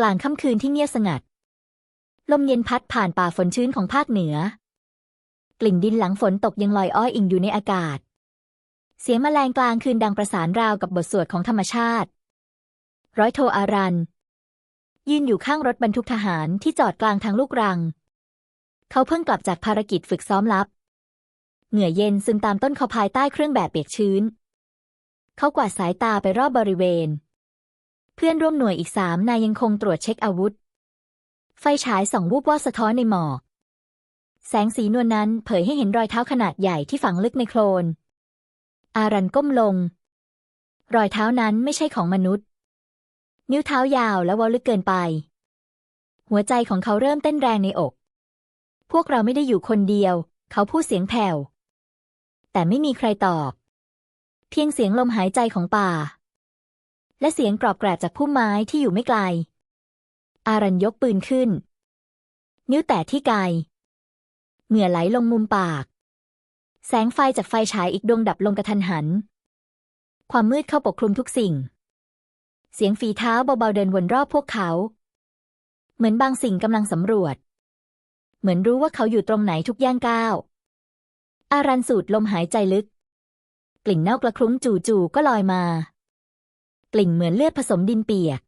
กลางค่ำคืนที่เงียบสงัด ลมเย็นพัดผ่านป่าฝนชื้นของภาคเหนือ กลิ่นดินหลังฝนตกยังลอยอ้อยอิงอยู่ในอากาศ เสียงแมลงกลางคืนดังประสานราวกับบทสวดของธรรมชาติ ร้อยโทอารันยืนอยู่ข้างรถบรรทุกทหารที่จอดกลางทางลูกรัง เขาเพิ่งกลับจากภารกิจฝึกซ้อมลับ เหงื่อเย็นซึมตามต้นคอภายใต้เครื่องแบบเปียกชื้น เขากวาดสายตาไปรอบบริเวณ พื่อนร่วมหน่วยอีกสามนายยังคงตรวจเช็คอาวุธ ไฟฉายสองวูบวาบสะท้อนในหมอก แสงสีนวลนั้นเผยให้เห็นรอยเท้าขนาดใหญ่ที่ฝังลึกในโคลน อารันก้มลง รอยเท้านั้นไม่ใช่ของมนุษย์ นิ้วเท้ายาวและวอลลึกเกินไป หัวใจของเขาเริ่มเต้นแรงในอก พวกเราไม่ได้อยู่คนเดียว เขาพูดเสียงแผ่ว แต่ไม่มีใครตอบ เพียงเสียงลมหายใจของป่า และเสียงกรอบแกรบจากพุ่มไม้ที่อยู่ไม่ไกล อารันยกปืนขึ้น นิ้วแตะที่ไกเหงื่อไหลลงมุมปาก แสงไฟจากไฟฉายอีกดวงดับลงกระทันหัน ความมืดเข้าปกคลุมทุกสิ่ง เสียงฝีเท้าเบาๆเดินวนรอบพวกเขา เหมือนบางสิ่งกำลังสำรวจ เหมือนรู้ว่าเขาอยู่ตรงไหนทุกย่างก้าว อารันสูดลมหายใจลึก กลิ่นเน่ากระคลุ้งจู่ๆก็ลอยมา กลิ่นเหมือนเลือดผสมดินเปียก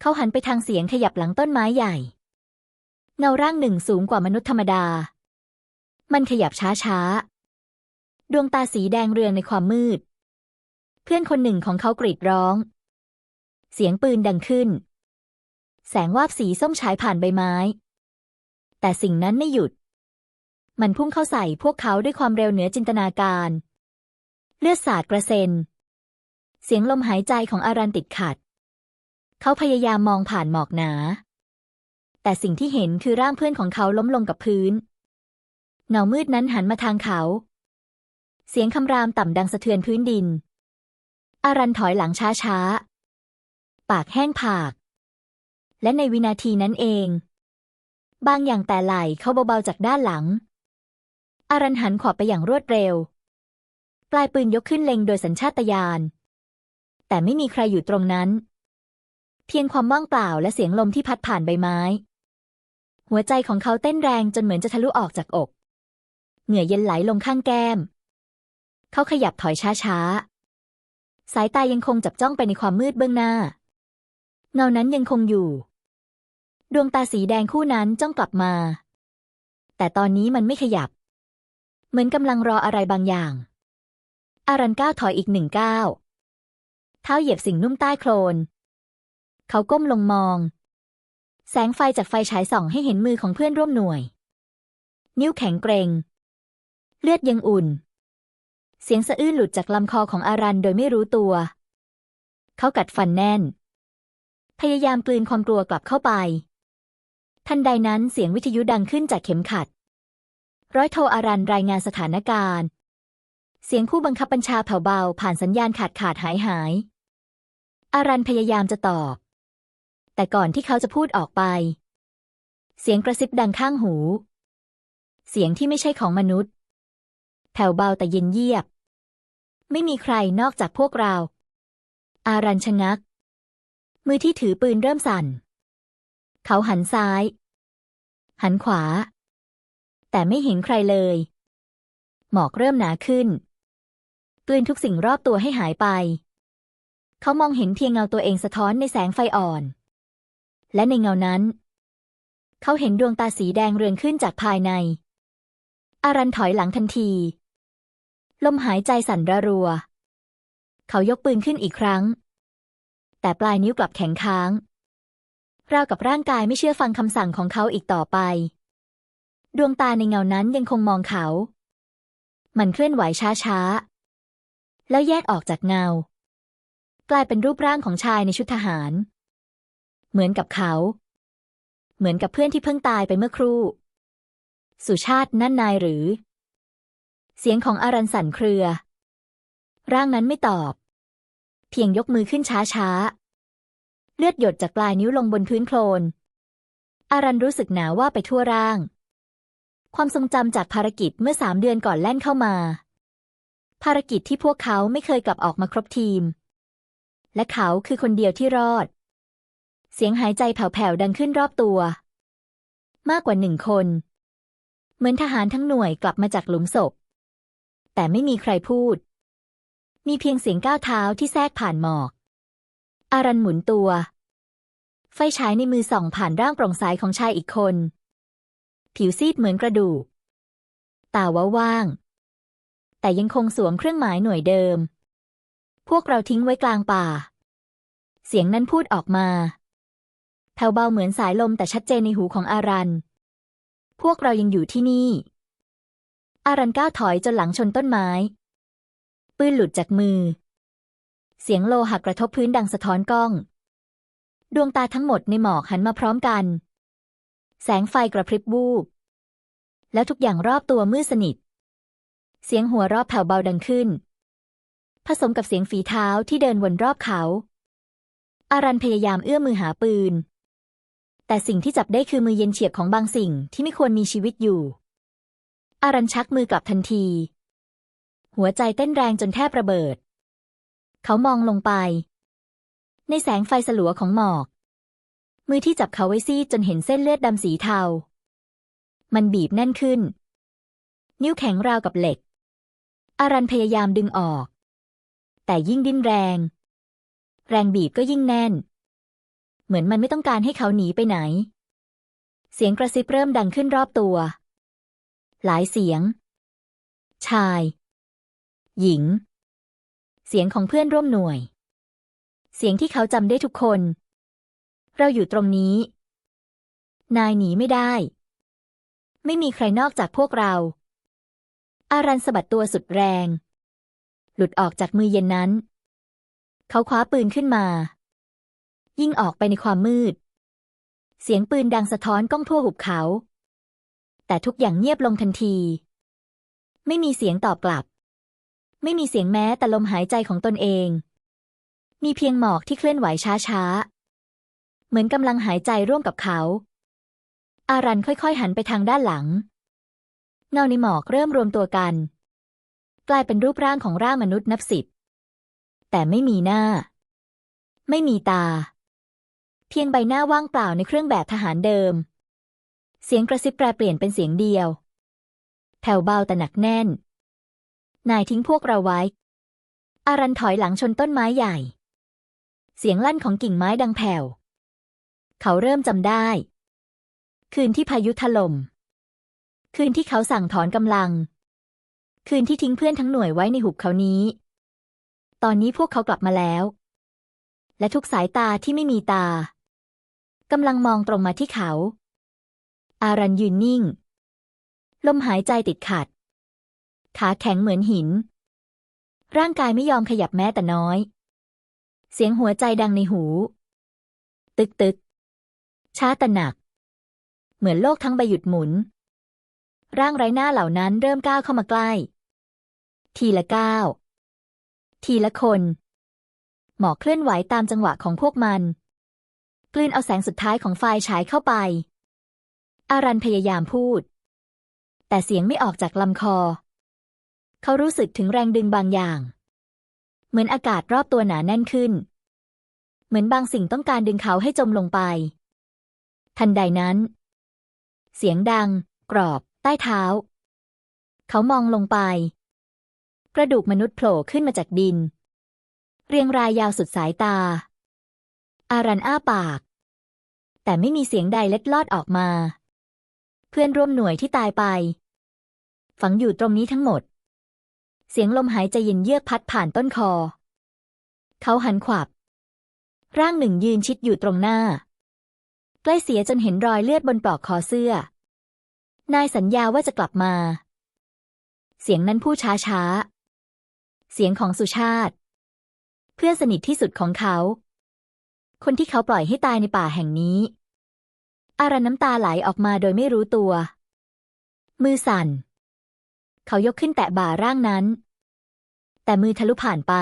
เขาหันไปทางเสียงขยับหลังต้นไม้ใหญ่ เงาร่างหนึ่งสูงกว่ามนุษย์ธรรมดา มันขยับช้าๆ ดวงตาสีแดงเรืองในความมืด เพื่อนคนหนึ่งของเขากรีดร้อง เสียงปืนดังขึ้น แสงวาบสีส้มฉายผ่านใบไม้ แต่สิ่งนั้นไม่หยุด มันพุ่งเข้าใส่พวกเขาด้วยความเร็วเหนือจินตนาการ เลือดสาดกระเซ็น เสียงลมหายใจของอารันติดขัด เขาพยายามมองผ่านหมอกหนา แต่สิ่งที่เห็นคือร่างเพื่อนของเขาล้มลงกับพื้น เงามืดนั้นหันมาทางเขา เสียงคำรามต่ำดังสะเทือนพื้นดิน อารันถอยหลังช้าๆ ปากแห้งผาก และในวินาทีนั้นเอง บางอย่างแต่ไหลเขาเบาๆจากด้านหลัง อารันหันขวาไปอย่างรวดเร็ว ปลายปืนยกขึ้นเล็งโดยสัญชาตญาณ แต่ไม่มีใครอยู่ตรงนั้น เพียงความว่างเปล่าและเสียงลมที่พัดผ่านใบไม้ หัวใจของเขาเต้นแรงจนเหมือนจะทะลุออกจากอก เหงื่อเย็นไหลลงข้างแก้ม เขาขยับถอยช้าๆ สายตายังคงจับจ้องไปในความมืดเบื้องหน้า เงานั้นยังคงอยู่ ดวงตาสีแดงคู่นั้นจ้องกลับมา แต่ตอนนี้มันไม่ขยับ เหมือนกำลังรออะไรบางอย่างอารันก้าวถอยอีกหนึ่งก้าว เท้าเหยียบสิ่งนุ่มใต้โคลน เขาก้มลงมอง แสงไฟจากไฟฉายส่องให้เห็นมือของเพื่อนร่วมหน่วย นิ้วแข็งเกรง เลือดยังอุ่น เสียงสะอื้นหลุดจากลำคอของอารันโดยไม่รู้ตัว เขากัดฟันแน่น พยายามกลืนความกลัวกลับเข้าไป ทันใดนั้นเสียงวิทยุดังขึ้นจากเข็มขัด ร้อยโทอารันรายงานสถานการณ์เสียงผู้บังคับบัญชาแผ่วเบาผ่านสัญญาณขาดขาดหายหาย อารันพยายามจะตอบ แต่ก่อนที่เขาจะพูดออกไป เสียงกระซิบดังข้างหู เสียงที่ไม่ใช่ของมนุษย์ แผ่วเบาแต่เย็นเยียบ ไม่มีใครนอกจากพวกเรา อารันชะงัก มือที่ถือปืนเริ่มสั่น เขาหันซ้าย หันขวา แต่ไม่เห็นใครเลย หมอกเริ่มหนาขึ้นกลืนทุกสิ่งรอบตัวให้หายไป เขามองเห็นเพียงเงาตัวเองสะท้อนในแสงไฟอ่อน และในเงานั้น เขาเห็นดวงตาสีแดงเรืองขึ้นจากภายใน อารันถอยหลังทันที ลมหายใจสั่นระรัว เขายกปืนขึ้นอีกครั้ง แต่ปลายนิ้วกลับแข็งค้าง ราวกับร่างกายไม่เชื่อฟังคำสั่งของเขาอีกต่อไป ดวงตาในเงานั้นยังคงมองเขา มันเคลื่อนไหวช้าๆ แล้วแยกออกจากเงา กลายเป็นรูปร่างของชายในชุดทหาร เหมือนกับเขา เหมือนกับเพื่อนที่เพิ่งตายไปเมื่อครู่ สุชาตินั่นนายหรือ เสียงของอารันสันเครือ ร่างนั้นไม่ตอบ เพียงยกมือขึ้นช้าๆ เลือดหยดจากปลายนิ้วลงบนพื้นโคลน อารันรู้สึกหนาวว่าไปทั่วร่าง ความทรงจำจากภารกิจเมื่อสามเดือนก่อนแล่นเข้ามา ภารกิจที่พวกเขาไม่เคยกลับออกมาครบทีม และเขาคือคนเดียวที่รอด เสียงหายใจแผ่วๆดังขึ้นรอบตัว มากกว่าหนึ่งคน เหมือนทหารทั้งหน่วยกลับมาจากหลุมศพ แต่ไม่มีใครพูด มีเพียงเสียงก้าวเท้าที่แทรกผ่านหมอก อารันหมุนตัว ไฟฉายในมือส่องผ่านร่างโปร่งใสของชายอีกคน ผิวซีดเหมือนกระดูก ตาว้าว่าง แต่ยังคงสวมเครื่องหมายหน่วยเดิม พวกเราทิ้งไว้กลางป่า เสียงนั้นพูดออกมาแผ่วเบาเหมือนสายลมแต่ชัดเจนในหูของอารัน พวกเรายังอยู่ที่นี่ อารันก้าวถอยจนหลังชนต้นไม้ ปืนหลุดจากมือ เสียงโลหักระทบพื้นดังสะท้อนกล้อง ดวงตาทั้งหมดในหมอกหันมาพร้อมกัน แสงไฟกระพริบวูบ แล้วทุกอย่างรอบตัวมืดสนิท เสียงหัวรอบแผ่วเบาดังขึ้น ผสมกับเสียงฝีเท้าที่เดินวนรอบเขา อารันพยายามเอื้อมมือหาปืน แต่สิ่งที่จับได้คือมือเย็นเฉียบของบางสิ่งที่ไม่ควรมีชีวิตอยู่ อารันชักมือกลับทันที หัวใจเต้นแรงจนแทบระเบิด เขามองลงไป ในแสงไฟสลัวของหมอก มือที่จับเขาไว้ซีดจนเห็นเส้นเลือดดำสีเทา มันบีบแน่นขึ้น นิ้วแข็งราวกับเหล็กอารันพยายามดึงออก แต่ยิ่งดิ้นแรง แรงบีบก็ยิ่งแน่น เหมือนมันไม่ต้องการให้เขาหนีไปไหน เสียงกระซิบเริ่มดังขึ้นรอบตัว หลายเสียง ชาย หญิง เสียงของเพื่อนร่วมหน่วย เสียงที่เขาจำได้ทุกคน เราอยู่ตรงนี้ นายหนีไม่ได้ ไม่มีใครนอกจากพวกเราอารันสะบัดตัวสุดแรง หลุดออกจากมือเย็นนั้น เขาคว้าปืนขึ้นมา ยิ่งออกไปในความมืด เสียงปืนดังสะท้อนก้องทั่วหุบเขา แต่ทุกอย่างเงียบลงทันที ไม่มีเสียงตอบกลับ ไม่มีเสียงแม้แต่ลมหายใจของตนเอง มีเพียงหมอกที่เคลื่อนไหวช้าๆ เหมือนกำลังหายใจร่วมกับเขา อารันค่อยๆ หันไปทางด้านหลังเงาในหมอกเริ่มรวมตัวกัน กลายเป็นรูปร่างของร่างมนุษย์นับสิบ แต่ไม่มีหน้า ไม่มีตา เพียงใบหน้าว่างเปล่าในเครื่องแบบทหารเดิม เสียงกระซิบแปรเปลี่ยนเป็นเสียงเดียว แผ่วเบาแต่หนักแน่น นายทิ้งพวกเราไว้ อารันถอยหลังชนต้นไม้ใหญ่ เสียงลั่นของกิ่งไม้ดังแผ่ว เขาเริ่มจำได้ คืนที่พายุถล่มคืนที่เขาสั่งถอนกำลัง คืนที่ทิ้งเพื่อนทั้งหน่วยไว้ในหุบเขานี้ ตอนนี้พวกเขากลับมาแล้ว และทุกสายตาที่ไม่มีตากำลังมองตรงมาที่เขา อารันยืนนิ่ง ลมหายใจติดขัด ขาแข็งเหมือนหิน ร่างกายไม่ยอมขยับแม้แต่น้อย เสียงหัวใจดังในหู ตึกตึก ช้าแต่หนัก เหมือนโลกทั้งใบหยุดหมุน ร่างไร้หน้าเหล่านั้นเริ่มก้าวเข้ามาใกล้ ทีละก้าว ทีละคน หมอกเคลื่อนไหวตามจังหวะของพวกมัน กลืนเอาแสงสุดท้ายของไฟฉายเข้าไป อารันพยายามพูด แต่เสียงไม่ออกจากลำคอ เขารู้สึกถึงแรงดึงบางอย่าง เหมือนอากาศรอบตัวหนาแน่นขึ้น เหมือนบางสิ่งต้องการดึงเขาให้จมลงไป ทันใดนั้น เสียงดัง กรอบ ใต้เท้า เขามองลงไป กระดูกมนุษย์โผล่ขึ้นมาจากดิน เรียงรายยาวสุดสายตา อารันอ้าปาก แต่ไม่มีเสียงใดเล็ดลอดออกมา เพื่อนร่วมหน่วยที่ตายไป ฝังอยู่ตรงนี้ทั้งหมด เสียงลมหายใจเย็นเยือกพัดผ่านต้นคอ เขาหันขวับ ร่างหนึ่งยืนชิดอยู่ตรงหน้า ใกล้เสียจนเห็นรอยเลือดบนปลอกคอเสื้อ นายสัญญาว่าจะกลับมาเสียงนั้นพูดช้าๆ เสียงของสุชาติ เพื่อนสนิทที่สุดของเขา คนที่เขาปล่อยให้ตายในป่าแห่งนี้ อารันน้ำตาไหลออกมาโดยไม่รู้ตัว มือสั่น เขายกขึ้นแตะบ่าร่างนั้น แต่มือทะลุผ่านไป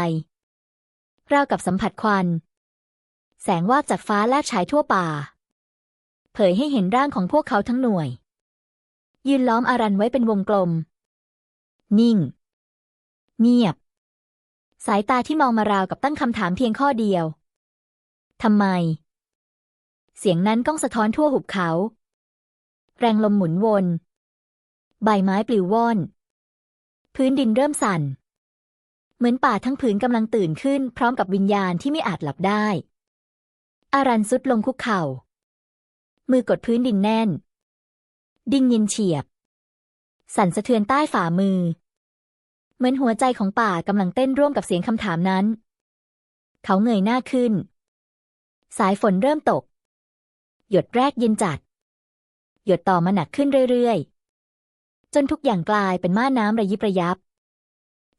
ราวกับสัมผัสควัน แสงวาบจากฟ้าแลบฉายทั่วป่า เผยให้เห็นร่างของพวกเขาทั้งหน่วย ยืนล้อมอารันไว้เป็นวงกลม นิ่ง เงียบ สายตาที่มองมาราวกับตั้งคำถามเพียงข้อเดียว ทำไม เสียงนั้นก้องสะท้อนทั่วหุบเขา แรงลมหมุนวน ใบไม้ปลิวว่อน พื้นดินเริ่มสั่น เหมือนป่าทั้งผืนกำลังตื่นขึ้น พร้อมกับวิญญาณที่ไม่อาจหลับได้ อารันสุดลงคุกเข่า มือกดพื้นดินแน่น ดิ้นยินเฉียบ สั่นสะเทือนใต้ฝ่ามือ เหมือนหัวใจของป่ากำลังเต้นร่วมกับเสียงคำถามนั้น เขาเงยหน้าขึ้น สายฝนเริ่มตก หยดแรกเย็นจัด หยดต่อมาหนักขึ้นเรื่อยๆ จนทุกอย่างกลายเป็นม่านน้ำระยิบระยับ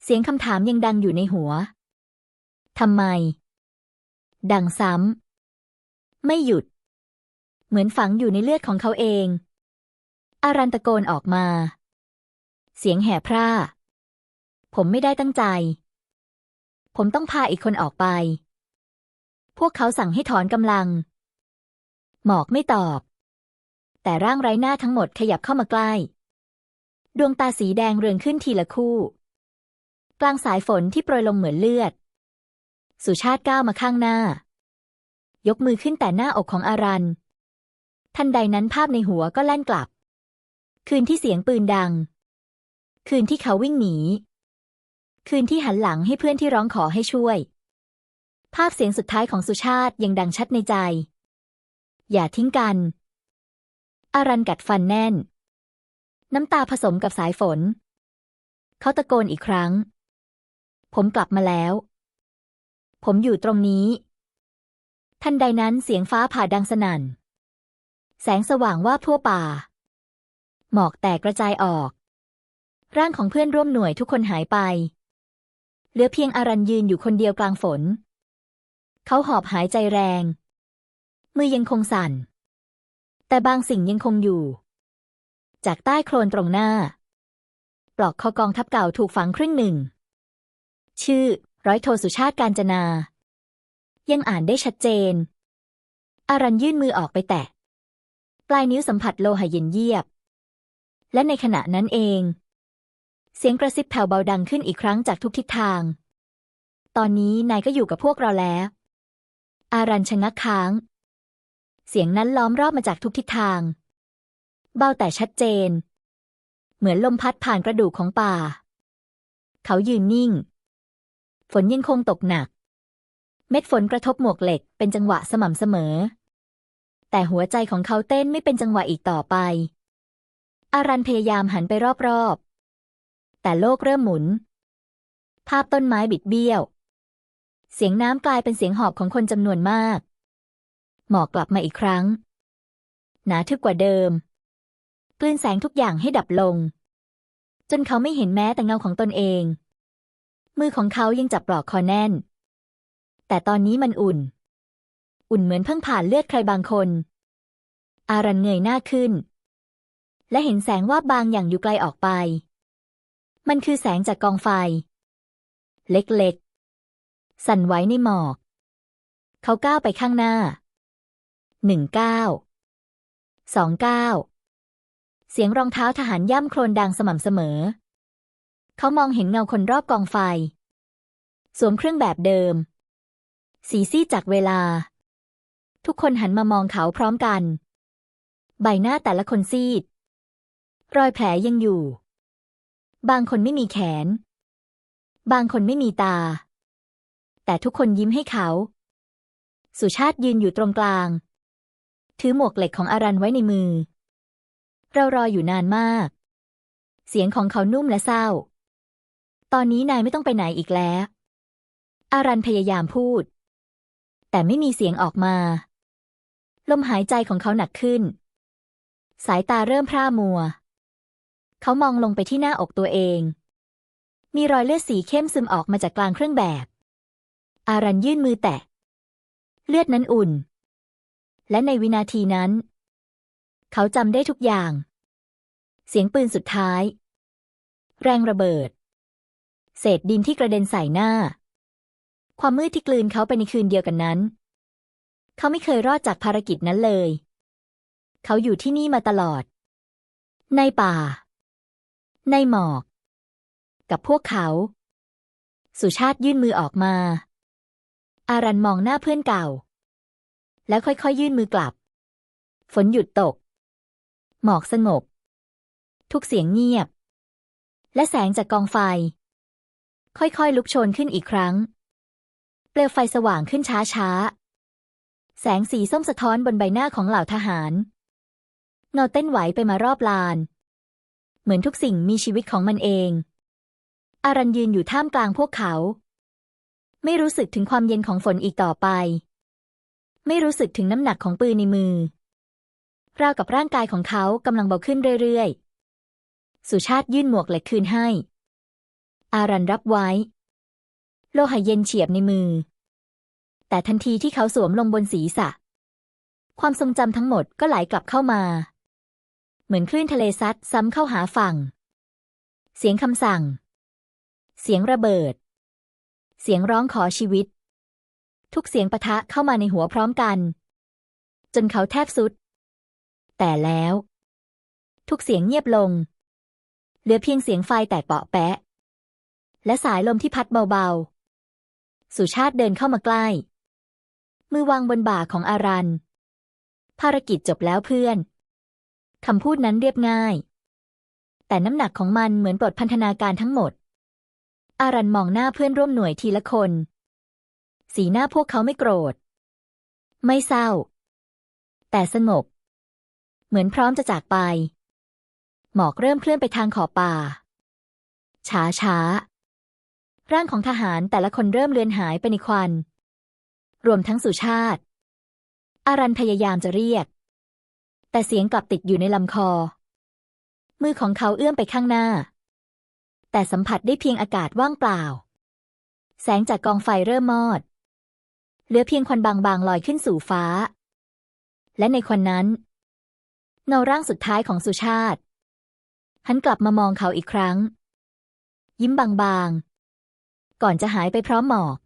เสียงคำถามยังดังอยู่ในหัวทำไม ดังซ้ำ ไม่หยุด เหมือนฝังอยู่ในเลือดของเขาเอง อารันตะโกนออกมา เสียงแห่พร่า ผมไม่ได้ตั้งใจ ผมต้องพาอีกคนออกไป พวกเขาสั่งให้ถอนกำลัง หมอกไม่ตอบ แต่ร่างไร้หน้าทั้งหมดขยับเข้ามาใกล้ ดวงตาสีแดงเรืองขึ้นทีละคู่ กลางสายฝนที่โปรยลงเหมือนเลือด สุชาติก้าวมาข้างหน้า ยกมือขึ้นแต่หน้าอกของอารัน ทันใดนั้นภาพในหัวก็แล่นกลับ คืนที่เสียงปืนดัง คืนที่เขาวิ่งหนี คืนที่หันหลังให้เพื่อนที่ร้องขอให้ช่วย ภาพเสียงสุดท้ายของสุชาติยังดังชัดในใจ อย่าทิ้งกัน อารันกัดฟันแน่น น้ำตาผสมกับสายฝน เขาตะโกนอีกครั้ง ผมกลับมาแล้ว ผมอยู่ตรงนี้ ทันใดนั้นเสียงฟ้าผ่าดังสนั่น แสงสว่างว่าทั่วป่า หมอกแตกกระจายออกร่างของเพื่อนร่วมหน่วยทุกคนหายไป เหลือเพียงอารันยืนอยู่คนเดียวกลางฝน เขาหอบหายใจแรง มือยังคงสั่น แต่บางสิ่งยังคงอยู่ จากใต้โคลนตรงหน้า ปลอกคอกองทัพเก่าถูกฝังครึ่งหนึ่ง ชื่อ ร้อยโทสุชาติการจนา ยังอ่านได้ชัดเจน อารันยื่นมือออกไปแตะ ปลายนิ้วสัมผัสโลหะเย็นเยียบ และในขณะนั้นเอง เสียงกระซิบแผ่วเบาดังขึ้นอีกครั้งจากทุกทิศทาง ตอนนี้นายก็อยู่กับพวกเราแล้ว อารันชะงักค้าง เสียงนั้นล้อมรอบมาจากทุกทิศทาง เบาแต่ชัดเจน เหมือนลมพัดผ่านกระดูกของป่า เขายืนนิ่ง ฝนยังคงตกหนัก เม็ดฝนกระทบหมวกเหล็กเป็นจังหวะสม่ำเสมอ แต่หัวใจของเขาเต้นไม่เป็นจังหวะอีกต่อไป อารันพยายามหันไปรอบ แต่โลกเริ่มหมุน ภาพต้นไม้บิดเบี้ยว เสียงน้ำกลายเป็นเสียงหอบของคนจำนวนมาก หมอกกลับมาอีกครั้ง หนาทึบกว่าเดิม กลืนแสงทุกอย่างให้ดับลง จนเขาไม่เห็นแม้แต่เงาของตนเอง มือของเขายังจับปลอกคอแน่น แต่ตอนนี้มันอุ่น อุ่นเหมือนเพิ่งผ่านเลือดใครบางคน อารันเงยหน้าขึ้นและเห็นแสงว่าบบางอย่างอยู่ไกลออกไป มันคือแสงจากกองไฟ เล็กๆ สั่นไหวในหมอก เขาก้าวไปข้างหน้าหนึ่งก้าวสองก้าวเสียงรองเท้าทหารย่ำโครนดังสม่ำเสมอ เขามองเห็นเงาคนรอบกองไฟ สวมเครื่องแบบเดิม สีซีดจากเวลา ทุกคนหันมามองเขาพร้อมกัน ใบหน้าแต่ละคนซีด รอยแผลยังอยู่ บางคนไม่มีแขน บางคนไม่มีตา แต่ทุกคนยิ้มให้เขา สุชาติยืนอยู่ตรงกลาง ถือหมวกเหล็กของอารันไว้ในมือ เรารออยู่นานมาก เสียงของเขานุ่มและเศร้า ตอนนี้นายไม่ต้องไปไหนอีกแล้ว อารันพยายามพูด แต่ไม่มีเสียงออกมา ลมหายใจของเขาหนักขึ้น สายตาเริ่มพร่ามัว เขามองลงไปที่หน้าอกตัวเอง มีรอยเลือดสีเข้มซึมออกมาจากกลางเครื่องแบบ อารันยื่นมือแตะ เลือดนั้นอุ่น และในวินาทีนั้น เขาจำได้ทุกอย่าง เสียงปืนสุดท้าย แรงระเบิด เศษดินที่กระเด็นใส่หน้า ความมืดที่กลืนเขาไปในคืนเดียวกันนั้น เขาไม่เคยรอดจากภารกิจนั้นเลย เขาอยู่ที่นี่มาตลอด ในป่า ในหมอก กับพวกเขา สุชาติยื่นมือออกมา อารันมองหน้าเพื่อนเก่า แล้วค่อยๆยยื่นมือกลับ ฝนหยุดตก หมอกสงบ ทุกเสียงเงียบ และแสงจากกองไฟ ค่อยๆ ลุกโชนขึ้นอีกครั้ง เปลวไฟสว่างขึ้นช้าๆ แสงสีส้มสะท้อนบนใบหน้าของเหล่าทหารเงาเต้นไหวไปมารอบลาน เหมือนทุกสิ่งมีชีวิตของมันเอง อารันยืนอยู่ท่ามกลางพวกเขา ไม่รู้สึกถึงความเย็นของฝนอีกต่อไป ไม่รู้สึกถึงน้ำหนักของปืนในมือ ราวกับร่างกายของเขากำลังเบาขึ้นเรื่อยๆ สุชาติยื่นหมวกเหล็กคืนให้ อารันรับไว้ โลหะเย็นเฉียบในมือ แต่ทันทีที่เขาสวมลงบนศีรษะ ความทรงจำทั้งหมดก็ไหลกลับเข้ามา เหมือนคลื่นทะเลซัดซ้ำเข้าหาฝั่ง เสียงคำสั่ง เสียงระเบิด เสียงร้องขอชีวิต ทุกเสียงปะทะเข้ามาในหัวพร้อมกัน จนเขาแทบสุด แต่แล้ว ทุกเสียงเงียบลง เหลือเพียงเสียงไฟแตกเปาะแปะ และสายลมที่พัดเบาๆ สุชาติเดินเข้ามาใกล้ มือวางบนบ่าของอารันภารกิจจบแล้วเพื่อน คำพูดนั้นเรียบง่าย แต่น้ำหนักของมันเหมือนปลดพันธนาการทั้งหมด อารันมองหน้าเพื่อนร่วมหน่วยทีละคน สีหน้าพวกเขาไม่โกรธ ไม่เศร้า แต่สงบ เหมือนพร้อมจะจากไป หมอกเริ่มเคลื่อนไปทางขอบป่า ช้าช้าร่างของทหารแต่ละคนเริ่มเลือนหายไปในควัน รวมทั้งสุชาติ อารันพยายามจะเรียก แต่เสียงกลับติดอยู่ในลำคอ มือของเขาเอื้อมไปข้างหน้า แต่สัมผัสได้เพียงอากาศว่างเปล่า แสงจากกองไฟเริ่มมอด เหลือเพียงควันบางๆลอยขึ้นสู่ฟ้า และในควันนั้น เงาร่างสุดท้ายของสุชาติ หันกลับมามองเขาอีกครั้ง ยิ้มบางๆ ก่อนจะหายไปพร้อมหมอก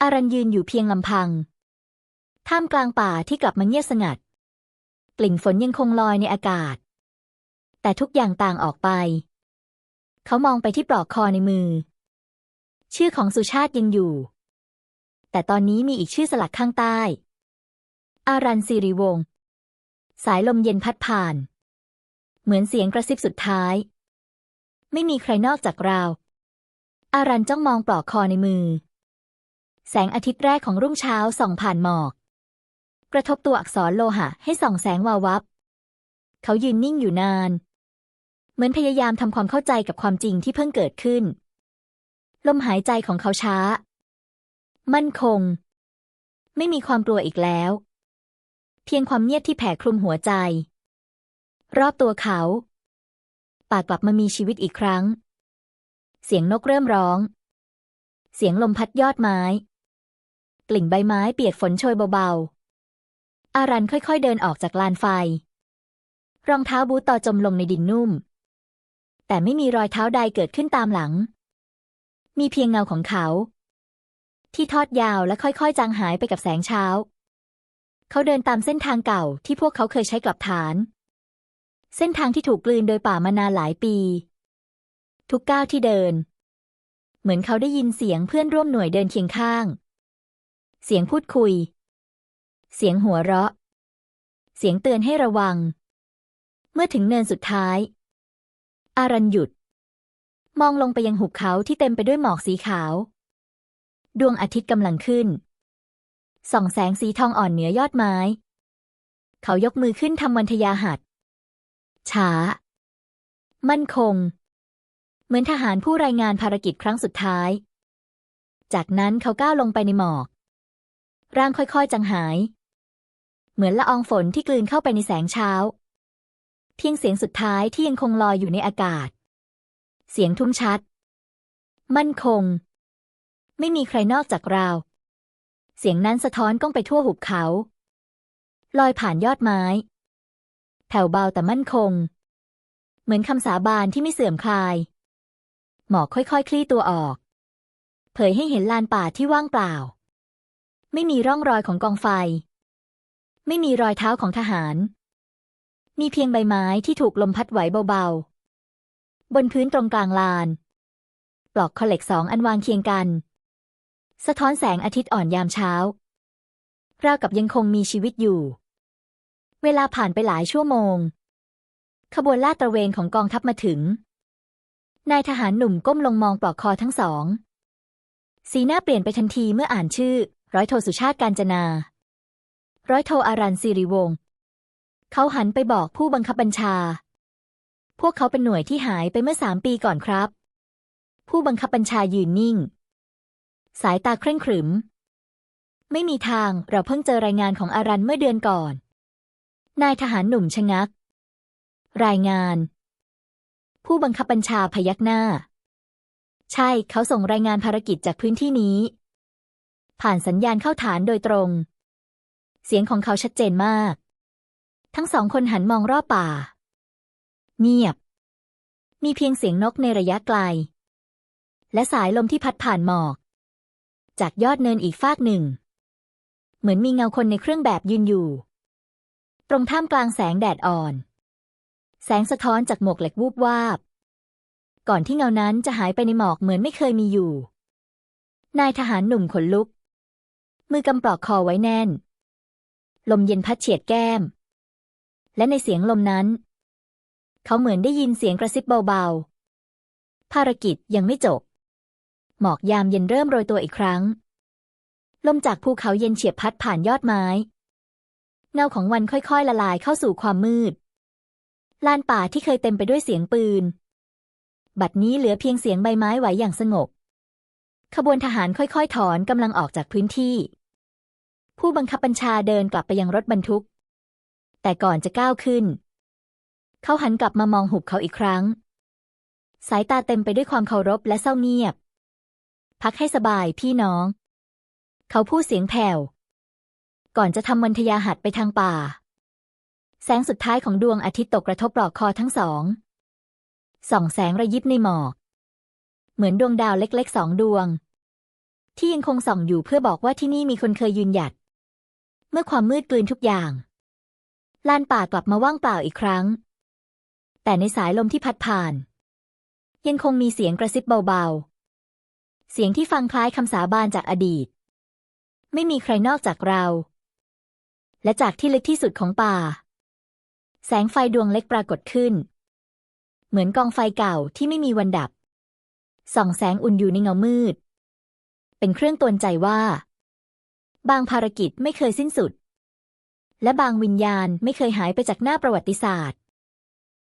อารันยืนอยู่เพียงลำพัง ท่ามกลางป่าที่กลับมาเงียบสงัด กลิ่นฝนยังคงลอยในอากาศ แต่ทุกอย่างต่างออกไป เขามองไปที่ปลอกคอในมือ ชื่อของสุชาติยังอยู่ แต่ตอนนี้มีอีกชื่อสลักข้างใต้ อารันสิริวงศ์สายลมเย็นพัดผ่าน เหมือนเสียงกระซิบสุดท้าย ไม่มีใครนอกจากเรา อารันจ้องมองปลอกคอในมือ แสงอาทิตย์แรกของรุ่งเช้าส่องผ่านหมอก กระทบตัวอักษรโลหะให้ส่องแสงวาววับ เขายืนนิ่งอยู่นาน เหมือนพยายามทำความเข้าใจกับความจริงที่เพิ่งเกิดขึ้น ลมหายใจของเขาช้า มั่นคง ไม่มีความกลัวอีกแล้ว เพียงความเงียบที่แผ่คลุมหัวใจ รอบตัวเขาป่ากลับมามีชีวิตอีกครั้ง เสียงนกเริ่มร้อง เสียงลมพัดยอดไม้ กลิ่นใบไม้เปียกฝนโชยเบาๆ อารันค่อยๆเดินออกจากลานไฟ รองเท้าบูตต่อจมลงในดินนุ่ม แต่ไม่มีรอยเท้าใดเกิดขึ้นตามหลัง มีเพียงเงาของเขา ที่ทอดยาวและค่อยๆจางหายไปกับแสงเช้า เขาเดินตามเส้นทางเก่าที่พวกเขาเคยใช้กลับฐาน เส้นทางที่ถูกกลืนโดยป่ามานานหลายปี ทุกก้าวที่เดิน เหมือนเขาได้ยินเสียงเพื่อนร่วมหน่วยเดินเคียงข้าง เสียงพูดคุย เสียงหัวเราะ เสียงเตือนให้ระวัง เมื่อถึงเนินสุดท้าย อารันหยุด มองลงไปยังหุบเขาที่เต็มไปด้วยหมอกสีขาว ดวงอาทิตย์กำลังขึ้น ส่องแสงสีทองอ่อนเหนือยอดไม้ เขายกมือขึ้นทำวันทยาหัดช้า มั่นคง เหมือนทหารผู้รายงานภารกิจครั้งสุดท้าย จากนั้นเขาก้าวลงไปในหมอก ร่างค่อยๆจางหาย เหมือนละอองฝนที่กลืนเข้าไปในแสงเช้า เพียงเสียงสุดท้ายที่ยังคงลอยอยู่ในอากาศ เสียงทุ่มชัด มั่นคง ไม่มีใครนอกจากเรา เสียงนั้นสะท้อนก้องไปทั่วหุบเขา ลอยผ่านยอดไม้ แผ่วเบาแต่มั่นคง เหมือนคำสาบานที่ไม่เสื่อมคลาย หมอกค่อยๆคคลี่ตัวออก เผยให้เห็นลานป่าที่ว่างเปล่า ไม่มีร่องรอยของกองไฟ ไม่มีรอยเท้าของทหาร มีเพียงใบไม้ที่ถูกลมพัดไหวเบาๆ บนพื้นตรงกลางลาน ปลอกคอเล็กสองอันวางเคียงกัน สะท้อนแสงอาทิตย์อ่อนยามเช้า ราวกับยังคงมีชีวิตอยู่ เวลาผ่านไปหลายชั่วโมง ขบวนลาดตระเวนของกองทัพมาถึง นายทหารหนุ่มก้มลงมองปลอกคอทั้งสอง สีหน้าเปลี่ยนไปทันทีเมื่ออ่านชื่อ ร้อยโทสุชาติการจนา ร้อยโทอารันสิริวงศ์เขาหันไปบอกผู้บังคับบัญชา พวกเขาเป็นหน่วยที่หายไปเมื่อสามปีก่อนครับ ผู้บังคับบัญชายืนนิ่ง สายตาเคร่งขรึม ไม่มีทางเราเพิ่งเจอรายงานของอารันเมื่อเดือนก่อน นายทหารหนุ่มชะงัก รายงาน ผู้บังคับบัญชาพยักหน้า ใช่เขาส่งรายงานภารกิจจากพื้นที่นี้ ผ่านสัญญาณเข้าฐานโดยตรง เสียงของเขาชัดเจนมาก ทั้งสองคนหันมองรอบป่า เงียบ มีเพียงเสียงนกในระยะไกล และสายลมที่พัดผ่านหมอก จากยอดเนินอีกฟากหนึ่ง เหมือนมีเงาคนในเครื่องแบบยืนอยู่ ตรงท่ามกลางแสงแดดอ่อน แสงสะท้อนจากหมวกเหล็กวูบวาบ ก่อนที่เงานั้นจะหายไปในหมอกเหมือนไม่เคยมีอยู่ นายทหารหนุ่มขนลุก มือกำปลอกคอไว้แน่น ลมเย็นพัดเฉียดแก้ม และในเสียงลมนั้น เขาเหมือนได้ยินเสียงกระซิบเบาๆ ภารกิจยังไม่จบ หมอกยามเย็นเริ่มโรยตัวอีกครั้ง ลมจากภูเขาเย็นเฉียบพัดผ่านยอดไม้ เงาของวันค่อยๆ ละลายเข้าสู่ความมืด ลานป่าที่เคยเต็มไปด้วยเสียงปืน บัดนี้เหลือเพียงเสียงใบไม้ไหวอย่างสงบ ขบวนทหารค่อยๆ ถอนกำลังออกจากพื้นที่ ผู้บังคับบัญชาเดินกลับไปยังรถบรรทุก แต่ก่อนจะก้าวขึ้น เขาหันกลับมามองหุบเขาอีกครั้ง สายตาเต็มไปด้วยความเคารพและเศร้าเงียบ พักให้สบายพี่น้อง เขาพูดเสียงแผ่ว ก่อนจะทำวันทยาหัดไปทางป่า แสงสุดท้ายของดวงอาทิตย์ตกกระทบปลอกคอทั้งสอง ส่องแสงระยิบในหมอก เหมือนดวงดาวเล็กๆสองดวง ที่ยังคงส่องอยู่เพื่อบอกว่าที่นี่มีคนเคยยืนหยัด เมื่อความมืดกลืนทุกอย่าง ลานป่ากลับมาว่างเปล่าอีกครั้ง แต่ในสายลมที่พัดผ่าน ยังคงมีเสียงกระซิบเบาๆ เสียงที่ฟังคล้ายคำสาบานจากอดีต ไม่มีใครนอกจากเรา และจากที่ลึกที่สุดของป่า แสงไฟดวงเล็กปรากฏขึ้น เหมือนกองไฟเก่าที่ไม่มีวันดับส่องแสงอุ่นอยู่ในเงามืด เป็นเครื่องตือนใจว่า บางภารกิจไม่เคยสิ้นสุด และบางวิญญาณไม่เคยหายไปจากหน้าประวัติศาสตร์